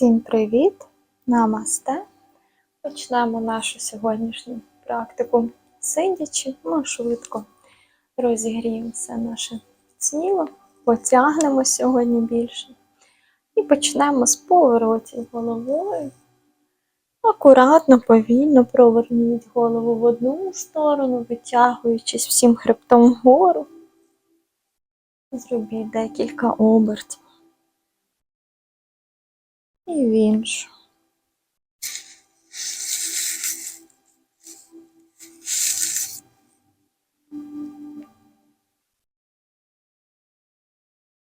Всім привіт! Намасте! Почнемо нашу сьогоднішню практику сидячи. Ми швидко розігріємо все наше тіло, потягнемо сьогодні більше. І почнемо з поворотів головою. Акуратно, повільно проверніть голову в одну сторону, витягуючись всім хребтом вгору. Зробіть декілька обертів. І в іншу.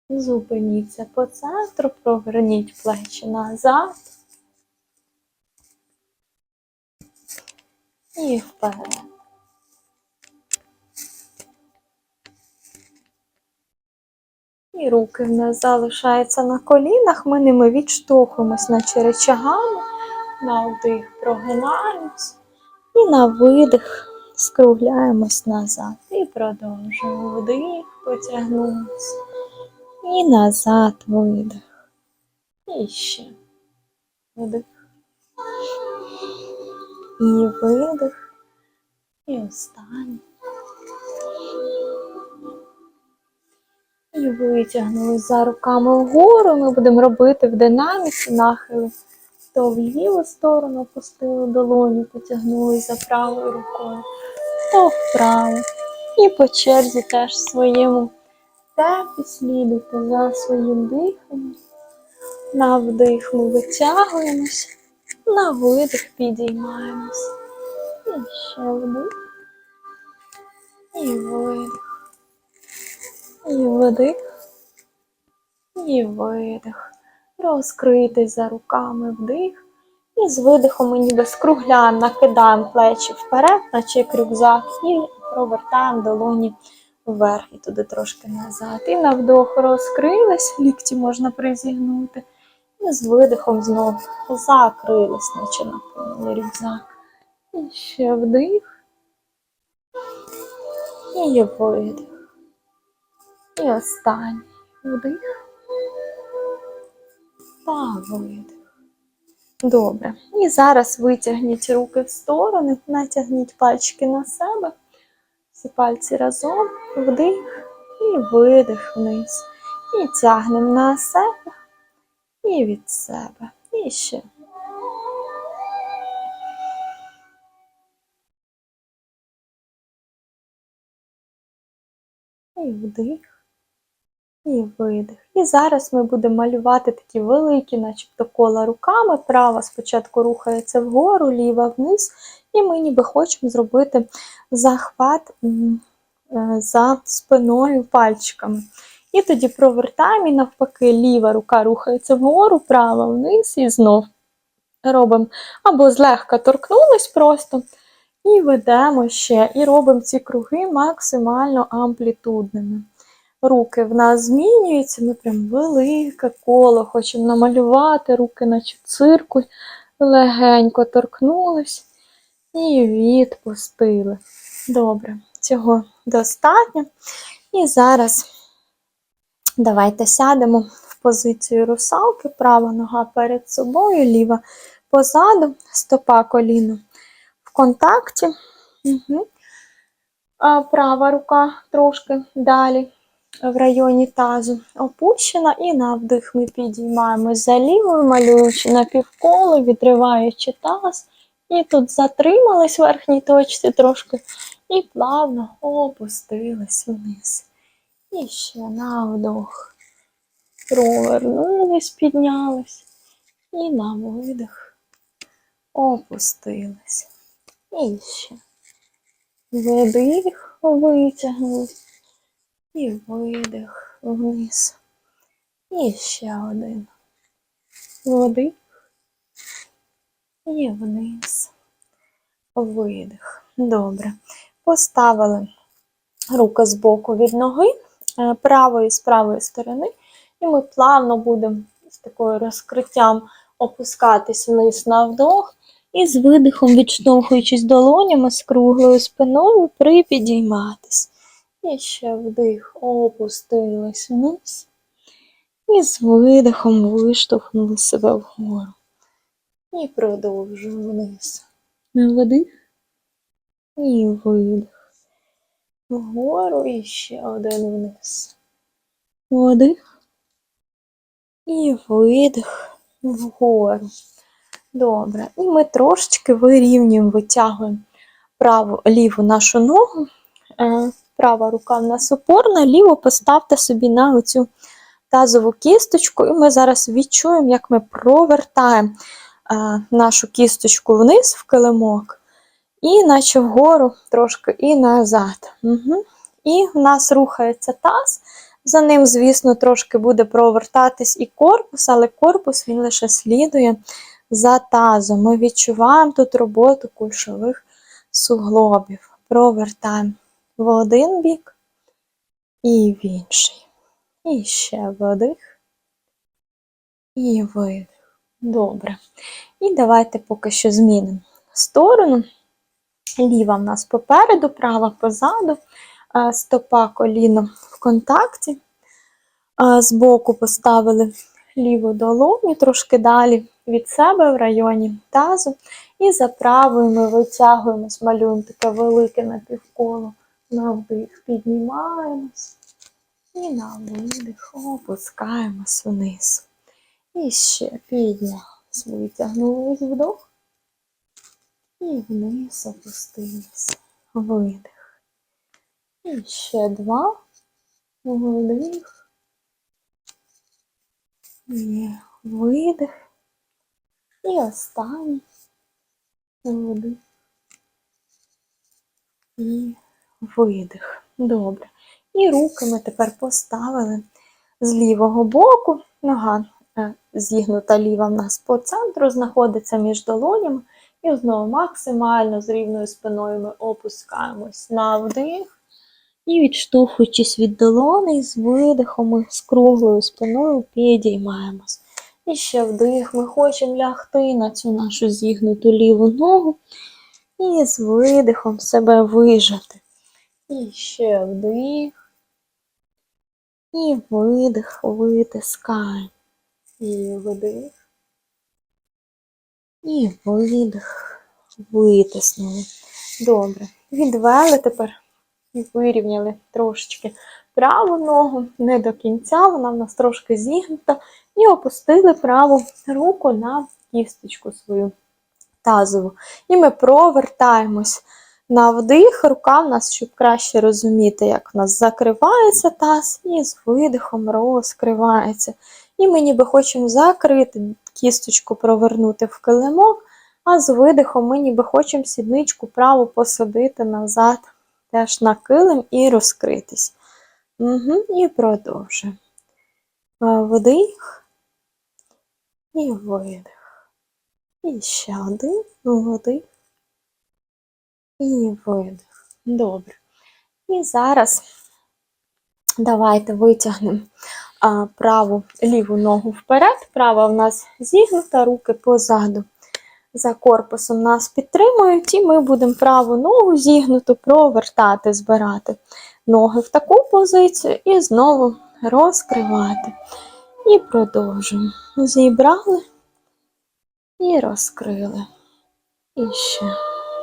Зупиніться по центру, проверніть плечі назад. І вперед. І руки в нас залишаються на колінах, ми ними відштовхуємось наче речагами, на вдих прогинаємось і на видих скругляємось назад. І продовжуємо вдих, потягнутися. І назад видих. І ще вдих. І видих. І останній. І витягнули за руками вгору. Ми будемо робити в динаміці нахили. То в ліву сторону опустили долоню, потягнули за правою рукою, то вправо. І по черзі теж своєму темпі слідуйте за своїм диханням. На вдих ми витягуємось, на видих підіймаємось. І ще вдих. І видих. І вдих, і видих. Розкритись за руками вдих. І з видихом ми ніби скругляємо, накидаємо плечі вперед, наче як рюкзак, і провертаємо долоні вверх і туди трошки назад. І на вдох розкрились, лікті можна призігнути. І з видихом знову закрились, наче наповнили рюкзак. І ще вдих. І видих. І останній вдих та видих. Добре. І зараз витягніть руки в сторони, натягніть пальчики на себе. Всі пальці разом, вдих і видих вниз. І тягнемо на себе і від себе. І ще. І вдих. І видих. І зараз ми будемо малювати такі великі, начебто кола руками. Права спочатку рухається вгору, ліва вниз. І ми ніби хочемо зробити захват е, за спиною пальчиками. І тоді провертаємо, і навпаки, ліва рука рухається вгору, права вниз, і знов робимо або злегка торкнулись просто. І ведемо ще, і робимо ці круги максимально амплітудними. Руки в нас змінюються, ми прям велике коло хочемо намалювати, руки, наче циркуль, легенько торкнулись і відпустили. Добре, цього достатньо. І зараз давайте сядемо в позицію русалки, права нога перед собою, ліва позаду, стопа коліно в контакті. Угу. А права рука трошки далі в районі тазу опущена, і на вдих ми підіймаємось за лівою, малюючи напівколо, відриваючи таз. І тут затримались в верхній точці трошки, і плавно опустились вниз. І ще на вдох. Провернулись, піднялись. І на видих опустились. І ще. Вдих, витягнулись. І видих вниз. І ще один. Вдих. І вниз. Видих. Добре. Поставили руки з боку від ноги, е, правої з правої сторони. І ми плавно будемо з такою розкриттям опускатись вниз на вдох. І з видихом, відштовхуючись долонями з круглою спиною, припідійматись. І ще вдих, опустились вниз. І з видихом виштовхнули себе вгору. І продовжуємо вниз. На вдих. І видих. Вгору і ще один вниз. Вдих. І видих вгору. Добре. І ми трошечки вирівнюємо, витягуємо праву ліву нашу ногу. Права рука в нас опорна, ліву поставте собі на оцю тазову кісточку, і ми зараз відчуємо, як ми провертаємо е, нашу кісточку вниз в килимок, і наче вгору трошки і назад. Угу. І в нас рухається таз. За ним, звісно, трошки буде провертатись і корпус, але корпус він лише слідує за тазом. Ми відчуваємо тут роботу кульшових суглобів. Провертаємо в один бік і в інший. І ще вдих. І видих. Добре. І давайте поки що змінимо сторону. Ліва в нас попереду, права позаду, стопа коліно в контакті. А, Збоку поставили ліву долоню трошки далі від себе в районі тазу. І за правою ми витягуємось, малюємо таке велике напівколо. На вдих піднімаємось. І на видих опускаємось вниз. І ще піднялись, витягнулись вдох. І вниз опустились. Видих. І ще два. Вдих. І видих. І останній. Вдих. І видих. Добре. І руки ми тепер поставили з лівого боку. Нога е, зігнута ліва в нас по центру, знаходиться між долонями. І знову максимально з рівною спиною ми опускаємось на вдих. І відштовхуючись від долони, з видихом ми з круглою спиною підіймаємось. І ще вдих. Ми хочемо лягти на цю нашу зігнуту ліву ногу. І з видихом себе вижати. І ще вдих. І видих, витискаємо. І вдих. І видих, витиснули. Добре. Відвели тепер і вирівняли трошечки праву ногу, не до кінця, вона в нас трошки зігнута. І опустили праву руку на кісточку свою тазову. І ми провертаємось на вдих. Рука в нас, щоб краще розуміти, як в нас закривається таз, і з видихом розкривається. І ми ніби хочемо закрити кісточку, провернути в килимок, а з видихом ми ніби хочемо сідничку праву посадити назад, теж на килим і розкритись. Угу, І продовжуємо. Вдих і видих. І ще один вдих і видих. Добре. І зараз давайте витягнемо праву ліву ногу вперед. Права в нас зігнута, руки позаду. За корпусом нас підтримують, і ми будемо праву ногу зігнуту провертати, збирати ноги в таку позицію і знову розкривати. І продовжуємо. Зібрали і розкрили. І ще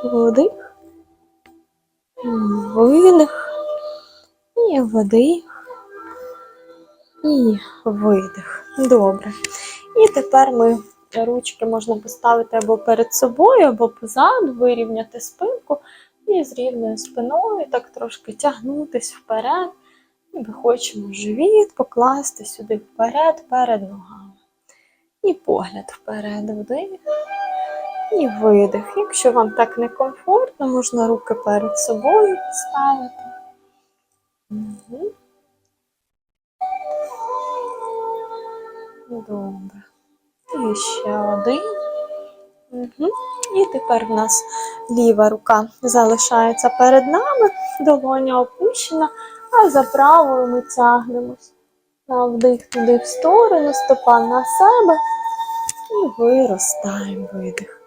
вдих, видих, і вдих, і видих. Добре. І тепер ми ручки можна поставити або перед собою, або позаду, вирівняти спинку і з рівною спиною так трошки тягнутись вперед. Ніби хочемо живіт покласти сюди вперед, перед ногами. І погляд вперед, вдих. І видих. Якщо вам так некомфортно, можна руки перед собою поставити. Добре. І ще один. Угу. І тепер в нас ліва рука залишається перед нами, долоня опущена, а за правою ми тягнемось. На вдих туди в сторону, стопа на себе і виростаємо видих.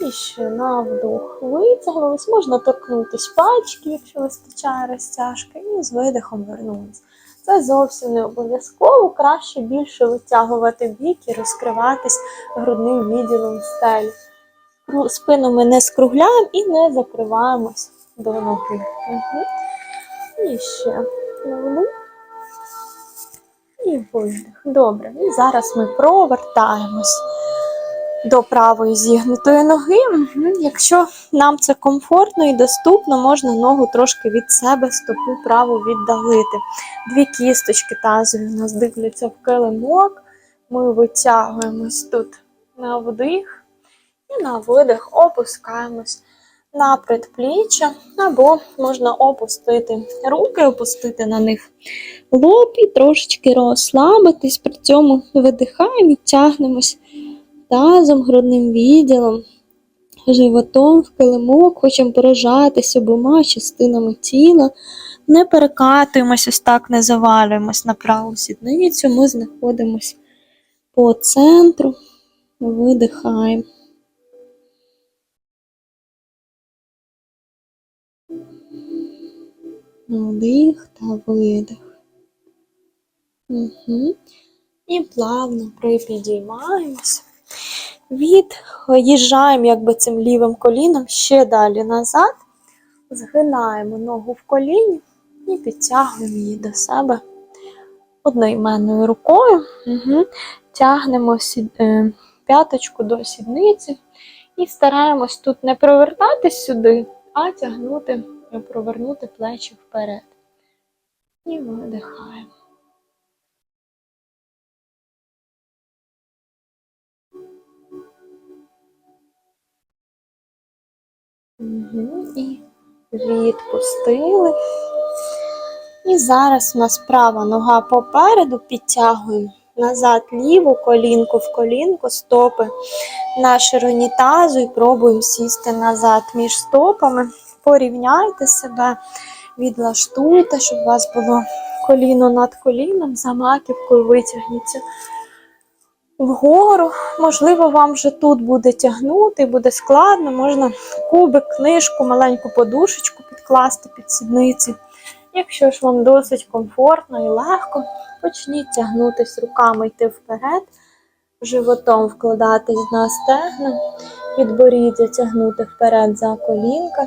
І ще на вдох витягнулись. Можна торкнутися пальчики, якщо вистачає розтяжки, і з видихом вернулись. Це зовсім не обов'язково. Краще більше витягувати бік і розкриватись грудним відділом стелі. Спину ми не скругляємо і не закриваємось до ноги. Угу. І ще вдих. І видих. Добре. І зараз ми провертаємось до правої зігнутої ноги. Якщо нам це комфортно і доступно, можна ногу трошки від себе, стопу праву віддалити. Дві кісточки тазові у нас дивляться в килимок. Ми витягуємось тут на вдих і на видих опускаємось на предпліччя, або можна опустити руки, опустити на них лоб і трошечки розслабитись, при цьому видихаємо і тягнемось тазом, грудним відділом, животом в килимок, хочемо прижатися обома частинами тіла. Не перекатуємось, ось так не завалюємось на праву сідницю. Ми знаходимось по центру, видихаємо. Вдих та видих. Угу. І плавно припідіймаємось. Від'їжджаємо якби цим лівим коліном ще далі назад. Згинаємо ногу в коліні і підтягуємо її до себе одноіменною рукою. Угу. Тягнемо е, п'яточку до сідниці і стараємось тут не провертатись сюди, а тягнути, провернути плечі вперед. І видихаємо. І відпустили. І зараз у нас права нога попереду, підтягуємо назад ліву колінку в колінку, стопи на ширині тазу. І пробуємо сісти назад між стопами. Порівняйте себе, відлаштуйте, щоб у вас було коліно над коліном, за маківкою витягніться вгору. Можливо, вам вже тут буде тягнути, буде складно. Можна кубик, книжку, маленьку подушечку підкласти під сідниці. Якщо ж вам досить комфортно і легко, почніть тягнутись руками йти вперед, животом вкладатись на стегна, підборіддя тягнути вперед за колінка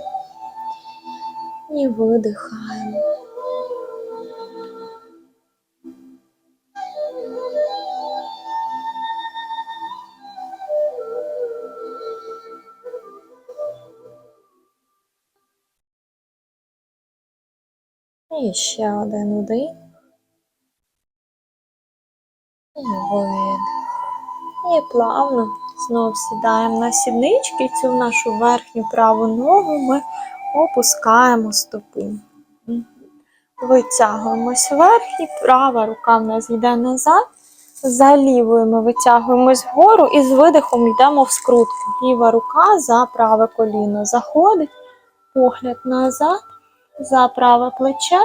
і видихаємо. І ще один вдих. І видих. І плавно знов сідаємо на сіднички. Цю нашу верхню праву ногу ми опускаємо стопу. Витягуємось вверх права рука в нас йде назад. За лівою ми витягуємось вгору і з видихом йдемо в скрутку. Ліва рука за праве коліно заходить, погляд назад за праве плече.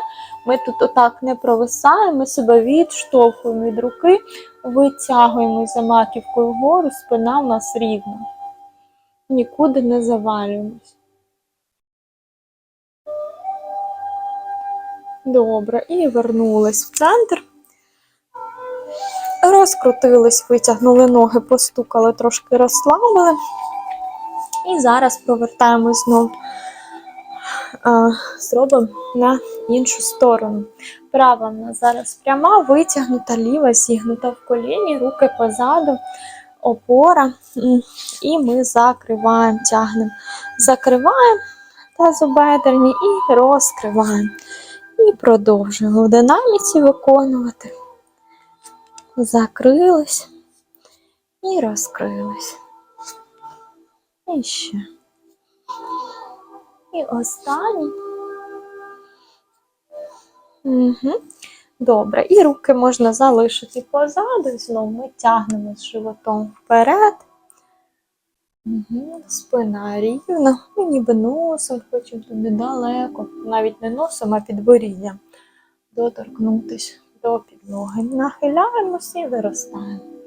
Ми тут отак не провисаємо, себе відштовхуємо від руки, витягуємо за маківкою вгору, спина в нас рівна. Нікуди не завалюємось. Добре, і вернулись в центр. Розкрутились, витягнули ноги, постукали, трошки розслабили. І зараз провертаємось знову зробимо на іншу сторону. Права в нас зараз пряма, витягнута, ліва зігнута в коліні, руки позаду, опора. І ми закриваємо, тягнемо. Закриваємо тазобедрені і розкриваємо. І продовжуємо в динаміці виконувати. Закрились і розкрились. І ще. І останній. Угу. Добре. І руки можна залишити позаду. І знову ми тягнемо з животом вперед. Угу. Спина рівна. Ми ніби носом хочемо туди далеко. Навіть не носом, а підборіддям. Доторкнутися до підлоги. Нахиляємося і виростаємо.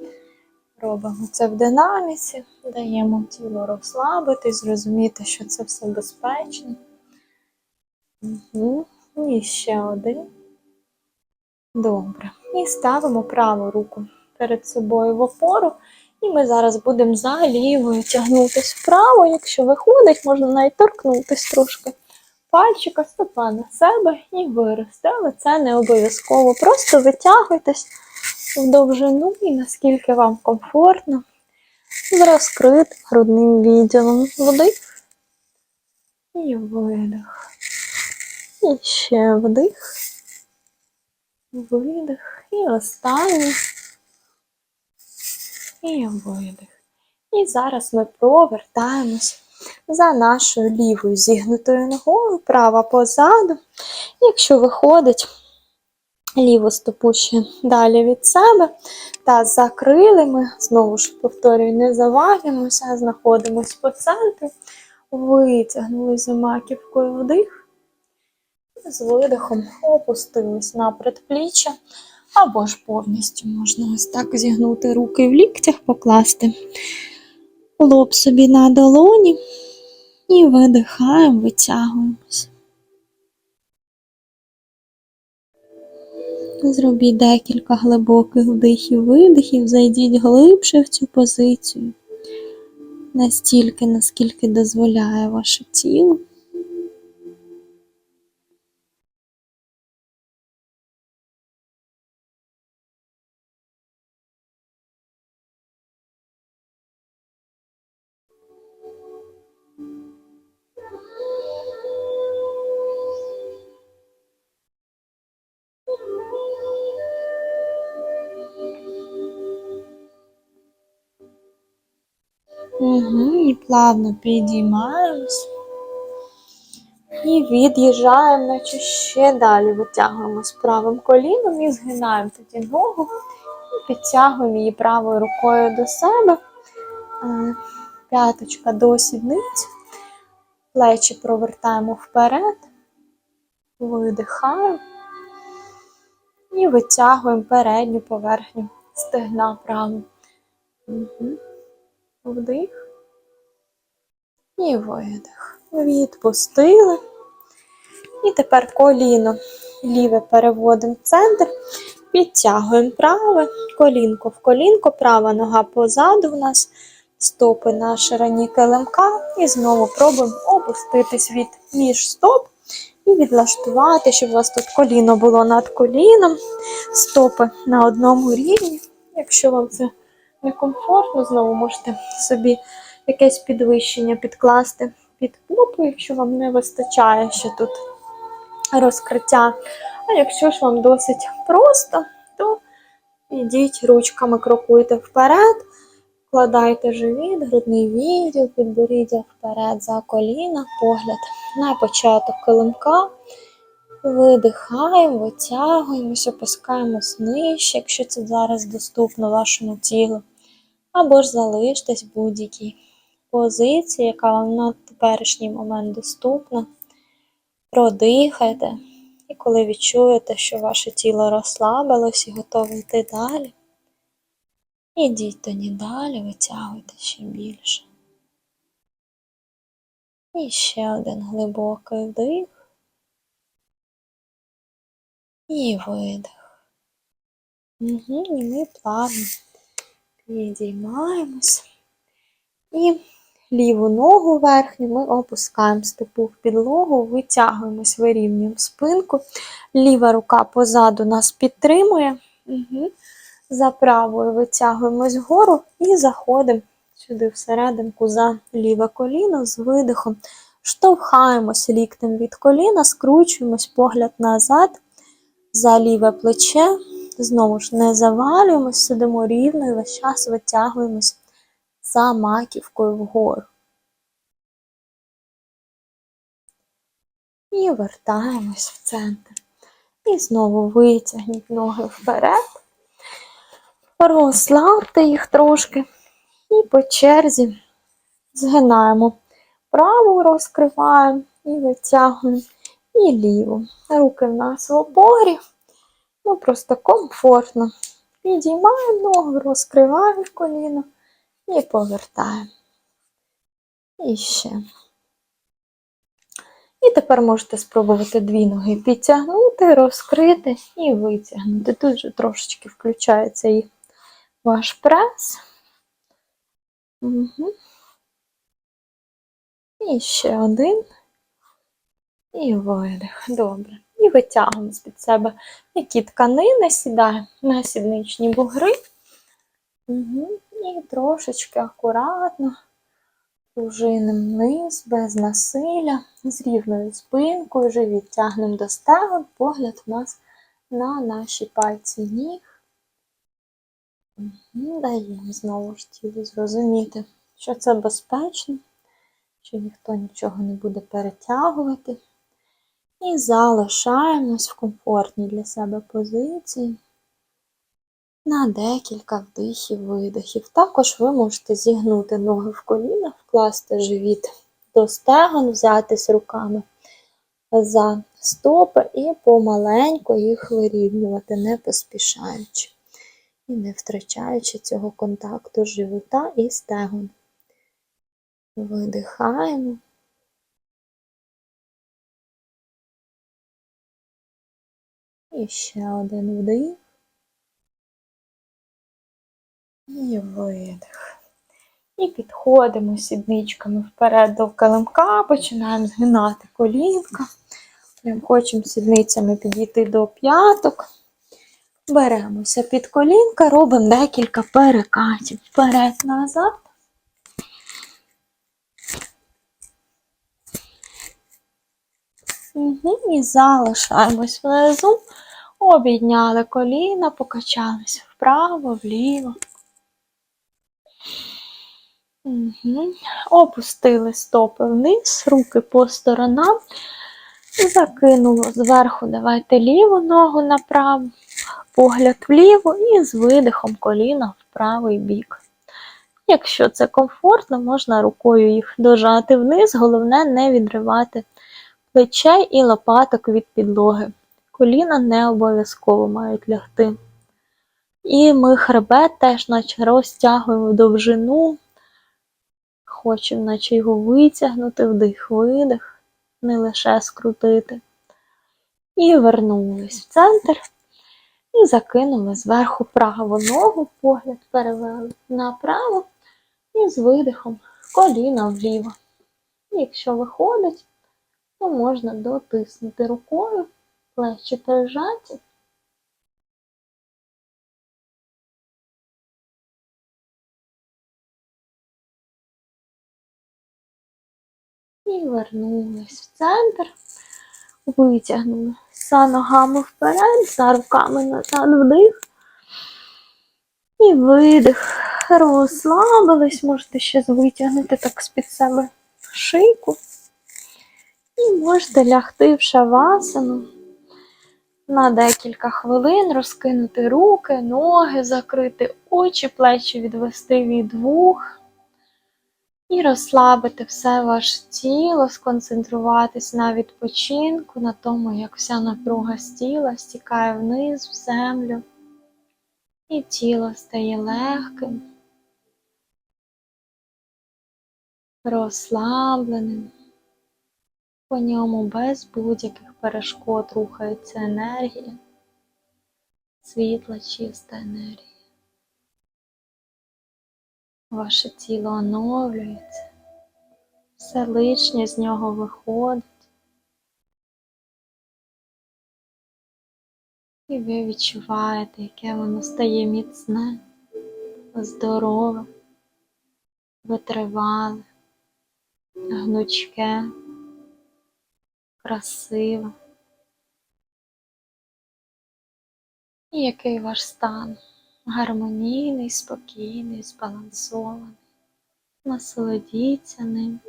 Робимо це в динаміці, даємо тілу розслабитись, зрозуміти, що це все безпечно. Угу. І ще один. Добре. І ставимо праву руку перед собою в опору. І ми зараз будемо за лівою тягнутися вправо. Якщо виходить, можна навіть торкнутися трошки пальчика, стопа на себе і вирости. Але це не обов'язково. Просто витягуйтесь в довжину і наскільки вам комфортно з розкритим грудним відділом. Вдих і видих. І ще вдих. Видих. І останній. І видих. І зараз ми провертаємось за нашою лівою зігнутою ногою, права позаду. Якщо виходить, ліву стопу ще далі від себе та закрили ми, знову ж повторюю, не завалюємося, а знаходимось по центру, витягнули за маківкою вдих. З видихом опустились на предпліччя, або ж повністю можна ось так зігнути руки в ліктях, покласти лоб собі на долоні і видихаємо, витягуємось. Зробіть декілька глибоких вдихів, видихів, зайдіть глибше в цю позицію, настільки, наскільки дозволяє ваше тіло. Плавно підіймаємось. І від'їжджаємо, наче ще далі витягуємось правим коліном і згинаємо тоді ногу і підтягуємо її правою рукою до себе. Е, П'яточка до сідниць. Плечі провертаємо вперед, видихаємо і витягуємо передню поверхню стегна праву. Угу. Вдих і видих. Відпустили. І тепер коліно ліве переводимо в центр, підтягуємо праве, колінко в колінко, права нога позаду в нас, стопи на ширині килимка. І знову пробуємо опуститись від між стоп і відлаштувати, щоб у вас тут коліно було над коліном, стопи на одному рівні. Якщо вам це некомфортно, знову можете собі якесь підвищення підкласти під попу, якщо вам не вистачає ще тут розкриття. А якщо ж вам досить просто, то йдіть ручками, крокуйте вперед, вкладайте живіт, грудний відділ, підборіддя вперед за коліна, погляд на початок килимка. Видихаємо, витягуємося, опускаємось нижче, якщо це зараз доступно вашому тілу. Або ж залиштесь будь-якій позиції, яка вам на теперішній момент доступна. Продихайте. І коли відчуєте, що ваше тіло розслабилось і готове йти далі, ідіть тоді далі, витягуйте ще більше. І ще один глибокий вдих. І видих. Угу, І ми плавно підіймаємось. І ліву ногу верхню ми опускаємо стопу в підлогу, витягуємось, вирівнюємо спинку. Ліва рука позаду нас підтримує. Угу. За правою витягуємось вгору і заходимо сюди всерединку за ліве коліно з видихом. Штовхаємось ліктем від коліна, скручуємось погляд назад за ліве плече. Знову ж не завалюємось, сидимо рівно і весь час витягуємось за маківкою вгору. І вертаємось в центр. І знову витягніть ноги вперед, розслабте їх трошки. І по черзі згинаємо праву, розкриваємо і витягуємо, і ліву. Руки в нас в опорі. Ну, просто комфортно. Підіймаємо ногу, розкриваємо коліно і повертаємо. І ще. І тепер можете спробувати дві ноги підтягнути, розкрити і витягнути. Тут же трошечки включається і ваш прес. Угу. І ще один. І видих. Добре. І витягуємо з-під себе які тканини, сідаємо на сідничні бугри. Угу. І трошечки акуратно пружинимо вниз, без насилля, з рівною спинкою, вже відтягнемо до стегон, погляд у нас на наші пальці ніг. Даємо знову ж тілу зрозуміти, що це безпечно, що ніхто нічого не буде перетягувати. І залишаємось в комфортній для себе позиції на декілька вдихів-видихів. Також ви можете зігнути ноги в колінах, вкласти живіт до стегон, взятись руками за стопи і помаленько їх вирівнювати, не поспішаючи і не втрачаючи цього контакту живота і стегон. Видихаємо. І ще один вдих. І видих. І підходимо сідничками вперед до килимка, починаємо згинати колінка. Прям хочемо сідницями підійти до п'яток. Беремося під колінка, робимо декілька перекатів. Вперед-назад. Угу. І залишаємось внизу. Обійняли коліна, покачалися вправо, вліво. Угу. Опустили стопи вниз, руки по сторонам. Закинуло зверху, давайте ліву ногу направо, погляд вліво і з видихом коліна в правий бік. Якщо це комфортно, можна рукою їх дожати вниз, головне не відривати плечей і лопаток від підлоги. Коліна не обов'язково мають лягти. І ми хребет теж наче розтягуємо в довжину. Хочемо, наче його витягнути, вдих-видих, не лише скрутити. І вернулись в центр. І закинули зверху праву ногу, погляд перевели направо і з видихом коліна вліво. Якщо виходить, то можна дотиснути рукою, плечі прижаті. І вернулись в центр, витягнули за ногами вперед, за руками назад вдих. І видих. Розслабились, можете ще витягнути так з-під себе шийку. І можете лягти в шавасану на декілька хвилин, розкинути руки, ноги, закрити очі, плечі відвести від вух. І розслабити все ваше тіло, сконцентруватись на відпочинку, на тому, як вся напруга з тіла стікає вниз в землю, і тіло стає легким, розслабленим. По ньому без будь-яких перешкод рухається енергія, світла, чиста енергія. Ваше тіло оновлюється, все лишнє з нього виходить. І ви відчуваєте, яке воно стає міцне, здорове, витривале, гнучке, красиве. І який ваш стан? Гармонійний, спокійний, збалансований. Насолодіться ним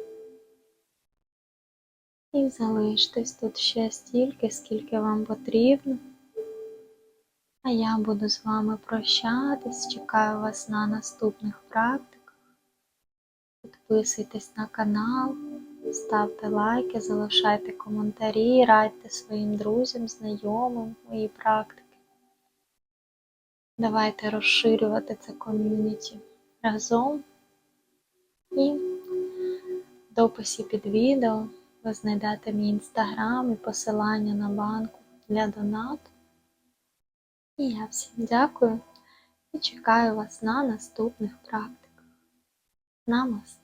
і залиштесь тут ще стільки, скільки вам потрібно. А я буду з вами прощатись, чекаю вас на наступних практиках. Підписуйтесь на канал, ставте лайки, залишайте коментарі, радьте своїм друзям, знайомим мої практики. Давайте розширювати це ком'юніті разом. І в дописі під відео ви знайдете мій інстаграм і посилання на банку для донату. І я всім дякую і чекаю вас на наступних практиках. Намасте!